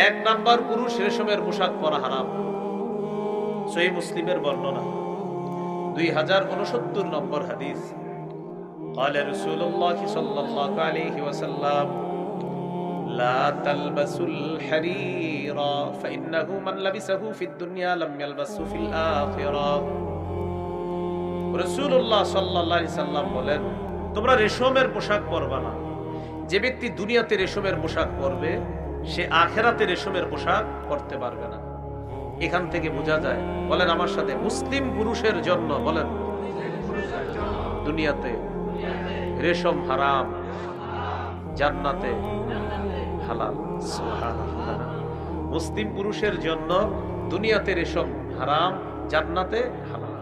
এক নাম্বার পুরুষ রেশমের পোশাক পরা হারাম সই মুসলিমের বর্ণনা দুই হাজার উনসত্তর নম্বর হাদিস قال رسول الله صلى الله عليه وسلم لا تلبسوا الحرير فإنه من لبسه في الدنيا لم يلبسه في الآخرة রসুল্লাহ সাল্লাহ সাল্লাম বলেন তোমরা রেশমের পোশাক পরবা না যে ব্যক্তি দুনিয়াতে রেশমের পোশাক পরবে সে আখেরাতে রেশমের পোশাক পরতে পারবে না। এখান থেকে বোঝা যায়, বলেন আমার সাথে, মুসলিম পুরুষের জন্য, বলেন, দুনিয়াতে রেশম হারাম, জান্নাতে হালাল মুসলিম পুরুষের জন্য দুনিয়াতে রেশম হারাম, জান্নাতে হালাল।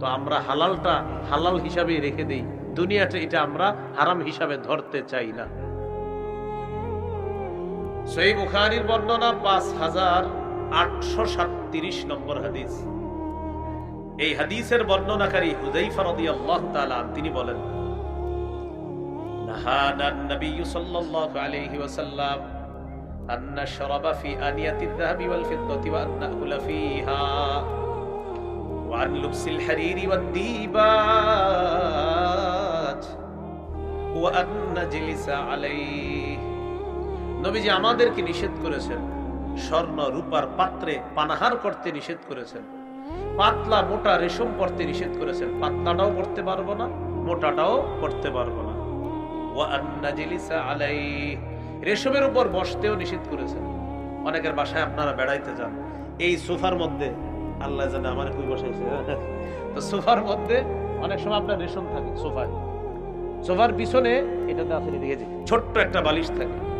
তো আমরা হালালটা হালাল হিসাবে রেখে দিই, দুনিয়াতে এটা আমরা হারাম হিসাবে ধরতে চাই না। সই বুখারির বর্ণনা পাঁচ হাজার আটশো সাতত্রিশ নম্বর হাদিস এই হাদিসের বর্ণনাকারী হুজাইফা রাদিয়াল্লাহু তাআলা তিনি বলেন نهانا النبي صلى الله عليه وسلم أن نشرب في آنية الذهب والفضة وأن نأكل فيها وعن لبس الحرير والديباج وأن نجلس عليه নবীজি আমাদেরকে নিষেধ করেছেন। স্বর্ণ, রূপার পাত্রে পানাহার করতে নিষেধ করেছেন। পাতলা, মোটা রেশম পরতে নিষেধ করেছেন। পাতলাটাও পড়তে পারব না, মোটাটাও পড়তে পারব না। রেশমের উপর বসতেও নিষেধ করেছেন। অনেকের বাসায় আপনারা বেড়াইতে যান। এই সোফার মধ্যে, আল্লাহ জানে আমার কই বসাইছে। তো সোফার মধ্যে অনেক সময় আপনার রেশম থাকে সোফায়। সোফার পিছনে, এটাতে আছে দেখেছি ছোট্ট একটা বালিশ থাকে।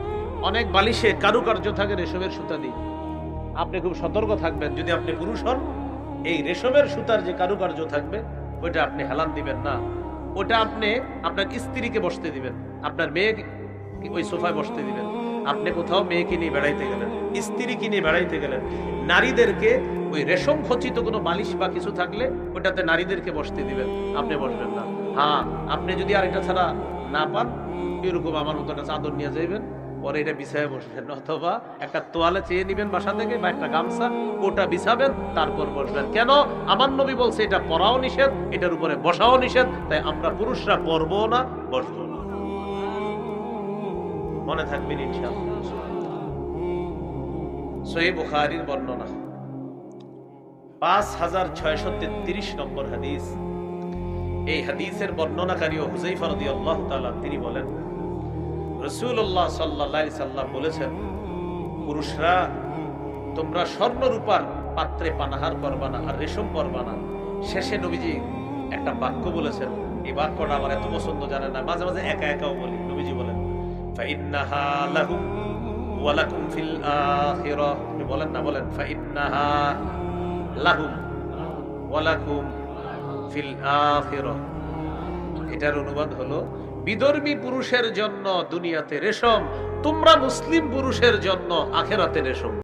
অনেক বালিশে কারুকার্য থাকে রেশমের সুতা দিয়ে। আপনি খুব সতর্ক থাকবেন। যদি আপনি পুরুষ হন, এই রেশমের সুতার যে কারুকার্য থাকবে, ওইটা আপনি হেলান দিবেন না। ওটা আপনি আপনার স্ত্রীকে বসতে দিবেন। আপনার মেয়ে ওই সোফায় বসতে দিবেন। আপনি কোথাও মেয়েকে নিয়ে বেড়াইতে গেলেন, স্ত্রীকে নিয়ে বেড়াইতে গেলেন, নারীদেরকে ওই রেশম খচিত কোনো বালিশ বা কিছু থাকলে ওটাতে নারীদেরকে বসতে দিবেন। আপনি বসবেন না। হ্যাঁ আপনি যদি আর এটা ছাড়া না পান, এরকম আমার মতো একটা চাদর নিয়ে যাইবেন। পরে এটা বিছায় বসবেন, অথবা একটা তোয়ালে চেয়ে নিবেন বাসা থেকে, বা একটা গামছা ওটা বিছাবেন, তারপর বসবেন। কেন? আমার নবী বলছে, এটা পরাও নিষেধ, এটার উপরে বসাও নিষেধ, তাই আমরা পুরুষরা পরবো না, বসবো না। মনে থাকবেন ইনশাআল্লাহ। সহি বুখারীর বর্ণনা। পাঁচ হাজার ছয়শো তেত্রিশ নম্বর হাদিস। এই হাদিসের বর্ণনাকারী হুজাইফা রাদিয়াল্লাহু তাআলা তিনি বলেন রসুল্লাহ সাল্লাহ সাল্লাম বলেছেন, পুরুষরা, তোমরা স্বর্ণ রূপার পাত্রে পানাহার করবা আর রেশম করবা না। শেষে নবীজি একটা বাক্য বলেছেন, এই বাক্যটা আমার এত পছন্দ জানে না, মাঝে মাঝে একা একাও বলি। নবীজি বলেন ওয়ালাকুম ফিল বলেন না, বলেন ওয়ালাকুম ফিল এটার অনুবাদ হলো বিধর্মী পুরুষের জন্য দুনিয়াতে রেশম তোমরা মুসলিম পুরুষের জন্য আখেরাতে রেশম।